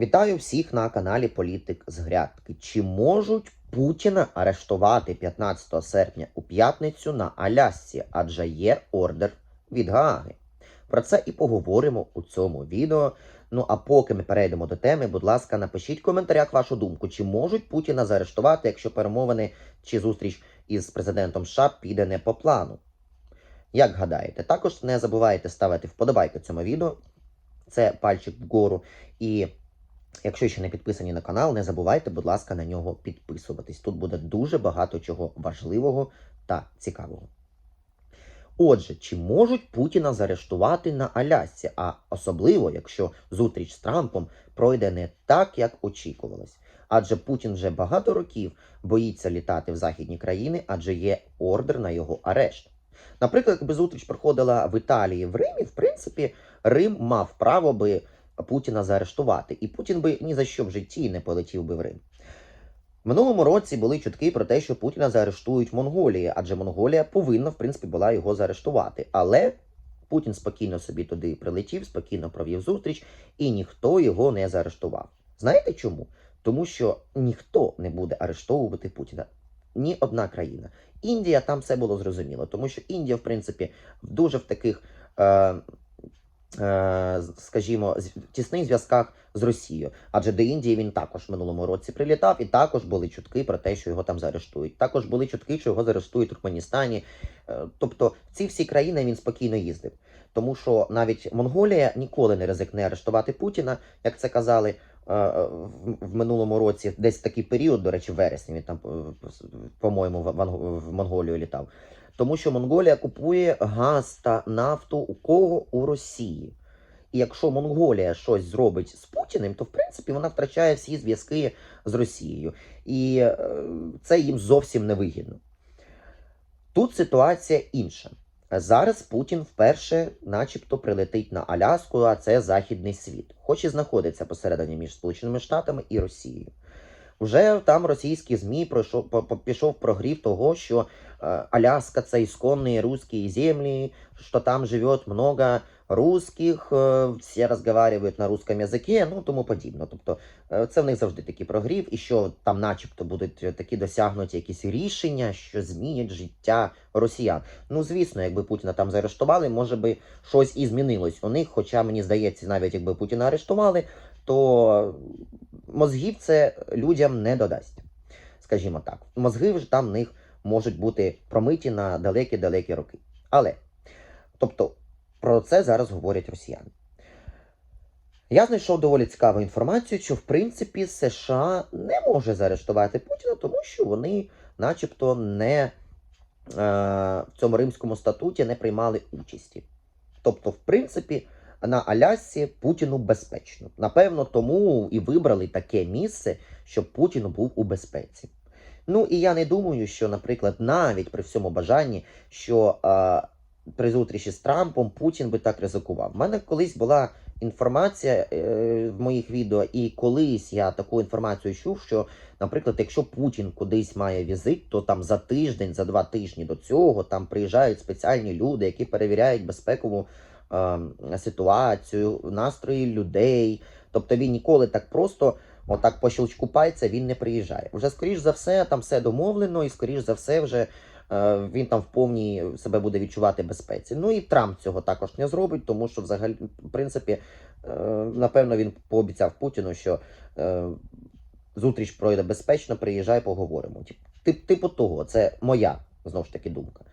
Вітаю всіх на каналі Політик з Грядки. Чи можуть Путіна арештувати 15 серпня у п'ятницю на Алясці, адже є ордер від Гааги? Про це і поговоримо у цьому відео. Ну а поки ми перейдемо до теми, будь ласка, напишіть в коментарях вашу думку, чи можуть Путіна заарештувати, якщо перемовини чи зустріч із президентом США піде не по плану. Як гадаєте, також не забувайте ставити вподобайки цьому відео. Це пальчик вгору. І Якщо ще не підписані на канал, не забувайте, будь ласка, на нього підписуватись. Тут буде дуже багато чого важливого та цікавого. Отже, чи можуть Путіна заарештувати на Алясці, а особливо, якщо зустріч з Трампом пройде не так, як очікувалось. Адже Путін вже багато років боїться літати в західні країни, адже є ордер на його арешт. Наприклад, якби зустріч проходила в Італії в Римі, в принципі, Рим мав право би Путіна заарештувати, і Путін би ні за що в житті не полетів би в Рим. Минулому році були чутки про те, що Путіна заарештують в Монголії, адже Монголія повинна, в принципі, була його заарештувати. Але Путін спокійно собі туди прилетів, спокійно провів зустріч, і ніхто його не заарештував. Знаєте чому? Тому що ніхто не буде арештовувати Путіна. Ні одна країна. Індія там все було зрозуміло, тому що Індія, в принципі, дуже в таких. Е, скажімо, в тісних зв'язках з Росією, адже до Індії він також в минулому році прилітав, і також були чутки про те, що його там заарештують. Також були чутки, що його заарештують в Туркменістані. Е, тобто, ці всі країни він спокійно їздив, тому що навіть Монголія ніколи не ризикне арештувати Путіна, як це казали. Е, в минулому році десь такий період, до речі, в вересні він там, по-моєму, в Монголію літав. Тому що Монголія купує газ та нафту у кого у Росії. І якщо Монголія щось зробить з Путіним, то в принципі вона втрачає всі зв'язки з Росією. І е, це їм зовсім не вигідно. Тут ситуація інша. Зараз Путін вперше, начебто, прилетить на Аляску, а це Західний світ, хоч і знаходиться посередині між Сполученими Штатами і Росією. Вже там російські ЗМІ пройшов, пішов прогрів того, що э, Аляска це ісконні русські землі, що там живе много русських, э, всі розмовляють на русском язикі, ну тому подібно. Тобто э, це в них завжди такий прогрів, і що там, начебто, будуть такі досягнуті якісь рішення, що змінять життя росіян. Ну, звісно, якби Путіна там заарештували, може би щось і змінилось у них. Хоча мені здається, навіть якби Путіна арештували, то мозгів це людям не додасть. Скажімо так, мозги вже там в них можуть бути промиті на далекі-далекі роки. Але, тобто, про це зараз говорять росіяни. Я знайшов доволі цікаву інформацію, що в принципі США не може заарештувати Путіна, тому що вони, начебто, не е, в цьому римському статуті не приймали участі. Тобто, в принципі, на Алясці Путіну безпечно. Напевно, тому і вибрали таке місце, щоб Путін був у безпеці. Ну і я не думаю, що, наприклад, навіть при всьому бажанні, що а, при зустрічі з Трампом Путін би так ризикував. У мене колись була інформація е, в моїх відео, і колись я таку інформацію чув, що, наприклад, якщо Путін кудись має візит, то там за тиждень, за два тижні до цього там приїжджають спеціальні люди, які перевіряють безпекову е, ситуацію, настрої людей. Тобто він ніколи так просто, отак по щелчку пальця, він не приїжджає. Вже скоріш за все, там все домовлено, і скоріш за все, вже е, він там в повній себе буде відчувати безпеці. Ну і Трамп цього також не зробить, тому що взагалі, в принципі, е, напевно, він пообіцяв Путіну, що е, зустріч пройде безпечно, приїжджай, поговоримо. Тип, типу того, це моя знову ж таки думка.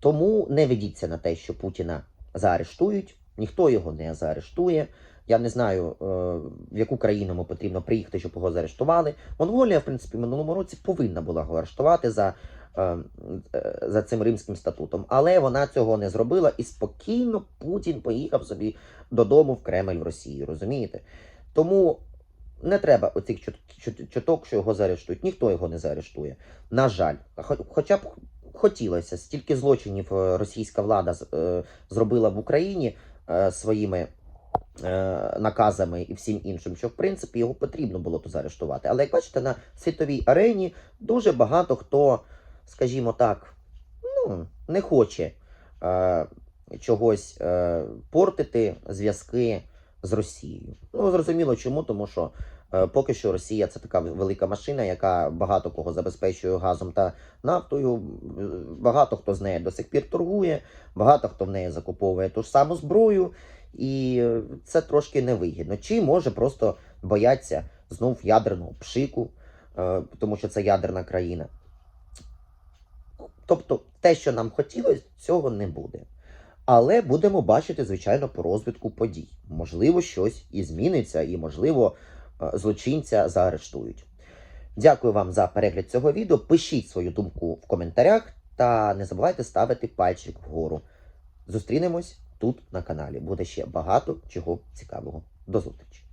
Тому не ведіться на те, що Путіна заарештують, ніхто його не заарештує. Я не знаю, е, в яку країну йому потрібно приїхати, щоб його заарештували. Монголія, в принципі, в минулому році повинна була його арештувати за е, е, за цим римським статутом, але вона цього не зробила і спокійно Путін поїхав собі додому в Кремль в Росії. Розумієте? Тому не треба оцих чуток, що його заарештують. Ніхто його не заарештує. На жаль, хоча б хотілося. Стільки злочинів е, російська влада е, зробила в Україні е, своїми наказами і всім іншим, що в принципі його потрібно було то заарештувати. Але як бачите, на світовій арені дуже багато хто, скажімо так, ну, не хоче чогось портити зв'язки з Росією. Ну, зрозуміло, чому, тому що е, поки що Росія це така велика машина, яка багато кого забезпечує газом та нафтою. Е, Багато хто з нею до сих пір торгує, багато хто в неї закуповує ту ж саму зброю, і е, це трошки невигідно. Чи може просто бояться знов ядерного пшику, е, тому що це ядерна країна. Тобто, те, що нам хотілося, цього не буде. Але будемо бачити, звичайно, по розвитку подій. Можливо, щось і зміниться, і, можливо, е, злочинця заарештують. Дякую вам за перегляд цього відео. Пишіть свою думку в коментарях та не забувайте ставити пальчик вгору. Зустрінемось тут на каналі. Буде ще багато чого цікавого. До зустрічі!